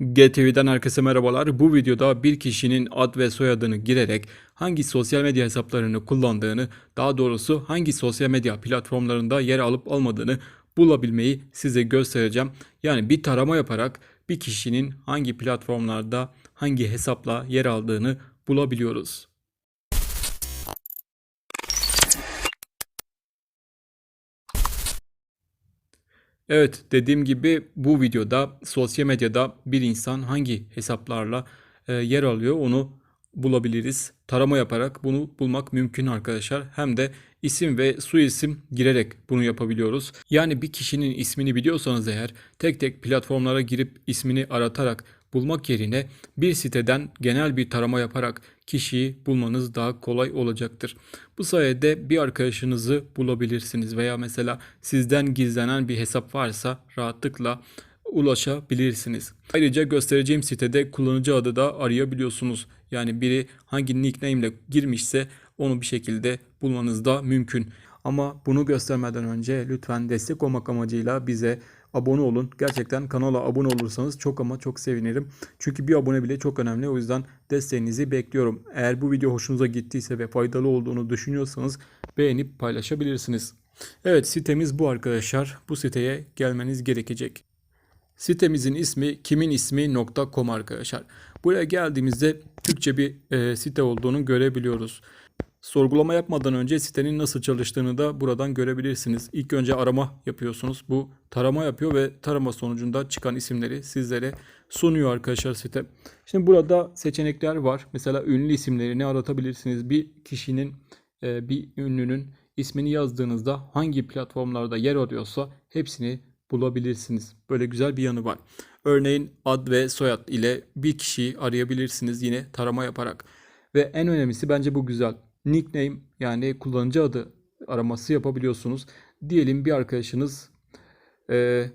GTV'den herkese merhabalar. Bu videoda bir kişinin ad ve soyadını girerek hangi sosyal medya hesaplarını kullandığını, daha doğrusu hangi sosyal medya platformlarında yer alıp almadığını bulabilmeyi size göstereceğim. Yani bir tarama yaparak bir kişinin hangi platformlarda hangi hesapla yer aldığını bulabiliyoruz. Evet dediğim gibi bu videoda sosyal medyada bir insan hangi hesaplarla e, yer alıyor onu bulabiliriz. Tarama yaparak bunu bulmak mümkün arkadaşlar. Hem de isim ve soyisim girerek bunu yapabiliyoruz. Yani bir kişinin ismini biliyorsanız eğer tek tek platformlara girip ismini aratarak bulmak yerine bir siteden genel bir tarama yaparak kişiyi bulmanız daha kolay olacaktır. Bu sayede bir arkadaşınızı bulabilirsiniz veya mesela sizden gizlenen bir hesap varsa rahatlıkla ulaşabilirsiniz. Ayrıca göstereceğim sitede kullanıcı adı da arayabiliyorsunuz. Yani biri hangi nickname ile girmişse onu bir şekilde bulmanız da mümkün. Ama bunu göstermeden önce lütfen destek olmak amacıyla bize abone olun. Gerçekten kanala abone olursanız çok ama çok sevinirim. Çünkü bir abone bile çok önemli. O yüzden desteğinizi bekliyorum. Eğer bu video hoşunuza gittiyse ve faydalı olduğunu düşünüyorsanız beğenip paylaşabilirsiniz. Evet sitemiz bu arkadaşlar. Bu siteye gelmeniz gerekecek. Sitemizin ismi kiminismi.com arkadaşlar. Buraya geldiğimizde Türkçe bir e, site olduğunu görebiliyoruz. Sorgulama yapmadan önce sitenin nasıl çalıştığını da buradan görebilirsiniz. İlk önce arama yapıyorsunuz. Bu tarama yapıyor ve tarama sonucunda çıkan isimleri sizlere sunuyor arkadaşlar site. Şimdi burada seçenekler var. Mesela ünlü isimlerini aratabilirsiniz. Bir kişinin, e, bir ünlünün ismini yazdığınızda hangi platformlarda yer arıyorsa hepsini bulabilirsiniz. Böyle güzel bir yanı var. Örneğin ad ve soyad ile bir kişiyi arayabilirsiniz yine tarama yaparak. Ve en önemlisi bence bu güzel. Nickname yani kullanıcı adı araması yapabiliyorsunuz. Diyelim bir arkadaşınız e,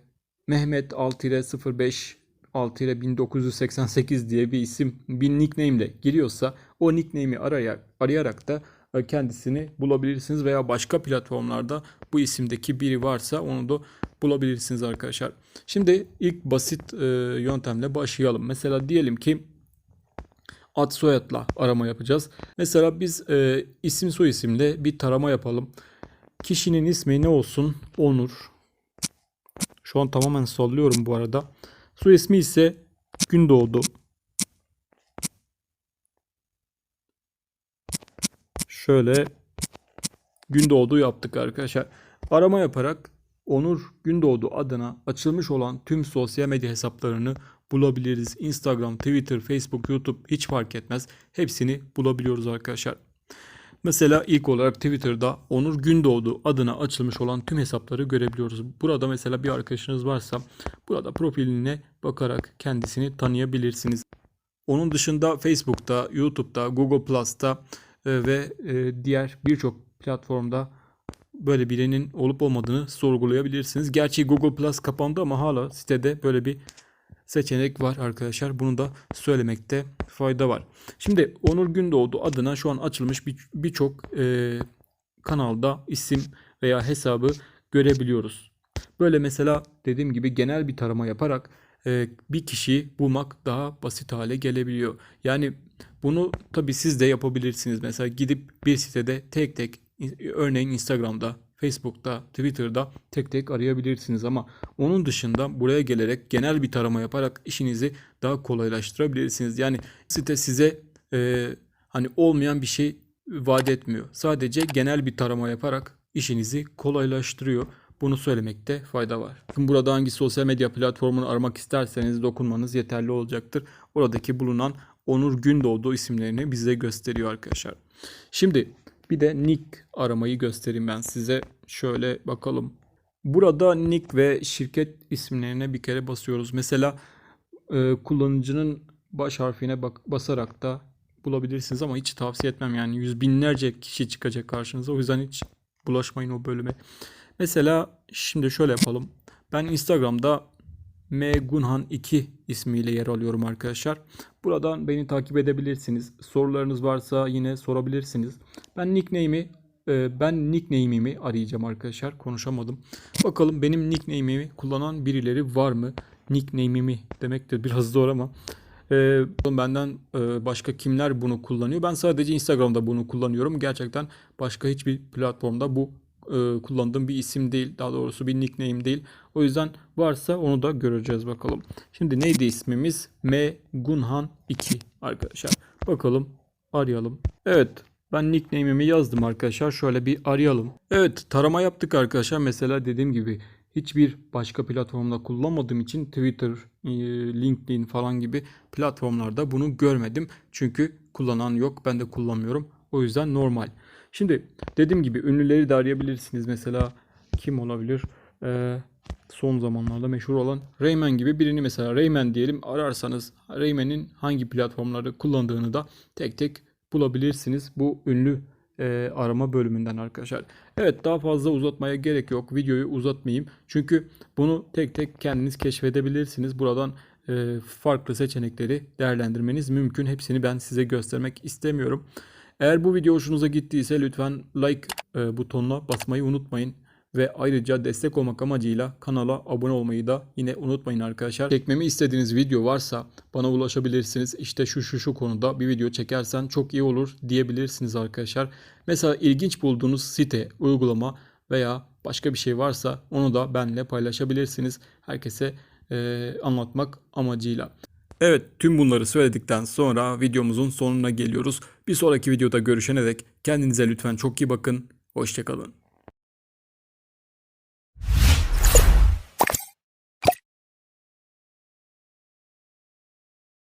Mehmet 6-05 6-1988 diye bir isim bir nickname ile giriyorsa o nickname'i arayarak, arayarak da e, kendisini bulabilirsiniz veya başka platformlarda bu isimdeki biri varsa onu da bulabilirsiniz arkadaşlar. Şimdi ilk basit e, yöntemle başlayalım. Mesela diyelim ki ad soyadla arama yapacağız. Mesela biz e, isim soy isimle bir tarama yapalım. Kişinin ismi ne olsun? Onur. Şu an tamamen sallıyorum bu arada. Soy ismi ise Gündoğdu. Şöyle Gündoğdu yaptık arkadaşlar. Arama yaparak Onur Gündoğdu adına açılmış olan tüm sosyal medya hesaplarını bulabiliriz. Instagram, Twitter, Facebook, YouTube hiç fark etmez. Hepsini bulabiliyoruz arkadaşlar. Mesela ilk olarak Twitter'da Onur Gündoğdu adına açılmış olan tüm hesapları görebiliyoruz. Burada mesela bir arkadaşınız varsa burada profiline bakarak kendisini tanıyabilirsiniz. Onun dışında Facebook'ta, YouTube'da, Google Plus'ta e, ve e, diğer birçok platformda böyle birinin olup olmadığını sorgulayabilirsiniz. Gerçi Google Plus kapandı ama hala sitede böyle bir seçenek var arkadaşlar. Bunu da söylemekte fayda var. Şimdi Onur Gündoğdu adına şu an açılmış bir- birçok e, kanalda isim veya hesabı görebiliyoruz. Böyle mesela dediğim gibi genel bir tarama yaparak e, bir kişiyi bulmak daha basit hale gelebiliyor. Yani bunu tabii siz de yapabilirsiniz. Mesela gidip bir sitede tek tek örneğin Instagram'da, Facebook'ta, Twitter'da tek tek arayabilirsiniz ama onun dışında buraya gelerek genel bir tarama yaparak işinizi daha kolaylaştırabilirsiniz. Yani site size e, hani olmayan bir şey vaat etmiyor. Sadece genel bir tarama yaparak işinizi kolaylaştırıyor. Bunu söylemekte fayda var. Şimdi burada hangi sosyal medya platformunu aramak isterseniz dokunmanız yeterli olacaktır. Oradaki bulunan Onur Gündoğdu isimlerini bize gösteriyor arkadaşlar. Şimdi bir de nick aramayı göstereyim ben size. Şöyle bakalım. Burada nick ve şirket isimlerine bir kere basıyoruz. Mesela e, kullanıcının baş harfine bak basarak da bulabilirsiniz ama hiç tavsiye etmem. Yani yüz binlerce kişi çıkacak karşınıza. O yüzden hiç bulaşmayın o bölüme. Mesela şimdi şöyle yapalım. Ben Instagram'da mgunhan2 ismiyle yer alıyorum arkadaşlar. Buradan beni takip edebilirsiniz. Sorularınız varsa yine sorabilirsiniz. Ben nickname'i e, ben nickname'imi arayacağım arkadaşlar. Konuşamadım. Bakalım benim nickname'imi kullanan birileri var mı? nickname'imi demektir biraz zor ama ee, benden e, başka kimler bunu kullanıyor? Ben sadece Instagram'da bunu kullanıyorum. Gerçekten başka hiçbir platformda bu e, kullandığım bir isim değil. Daha doğrusu bir nickname değil. O yüzden varsa onu da göreceğiz bakalım. Şimdi neydi ismimiz? M Gunhan 2 arkadaşlar. Bakalım arayalım. Evet ben nickname'imi yazdım arkadaşlar. Şöyle bir arayalım. Evet tarama yaptık arkadaşlar. Mesela dediğim gibi hiçbir başka platformda kullanmadığım için Twitter, e, LinkedIn falan gibi platformlarda bunu görmedim. Çünkü kullanan yok. Ben de kullanmıyorum. O yüzden normal. Şimdi dediğim gibi ünlüleri de arayabilirsiniz. Mesela kim olabilir? Ee, son zamanlarda meşhur olan Rayman gibi birini mesela Rayman diyelim ararsanız Rayman'in hangi platformları kullandığını da tek tek bulabilirsiniz bu ünlü e, arama bölümünden arkadaşlar. Evet daha fazla uzatmaya gerek yok. Videoyu uzatmayayım. Çünkü bunu tek tek kendiniz keşfedebilirsiniz. Buradan e, farklı seçenekleri değerlendirmeniz mümkün. Hepsini ben size göstermek istemiyorum. Eğer bu video hoşunuza gittiyse lütfen like e, butonuna basmayı unutmayın. Ve ayrıca destek olmak amacıyla kanala abone olmayı da yine unutmayın arkadaşlar. Çekmemi istediğiniz video varsa bana ulaşabilirsiniz. İşte şu şu şu konuda bir video çekersen çok iyi olur diyebilirsiniz arkadaşlar. Mesela ilginç bulduğunuz site, uygulama veya başka bir şey varsa onu da benimle paylaşabilirsiniz. Herkese e, anlatmak amacıyla. Evet tüm bunları söyledikten sonra videomuzun sonuna geliyoruz. Bir sonraki videoda görüşene dek kendinize lütfen çok iyi bakın. Hoşçakalın.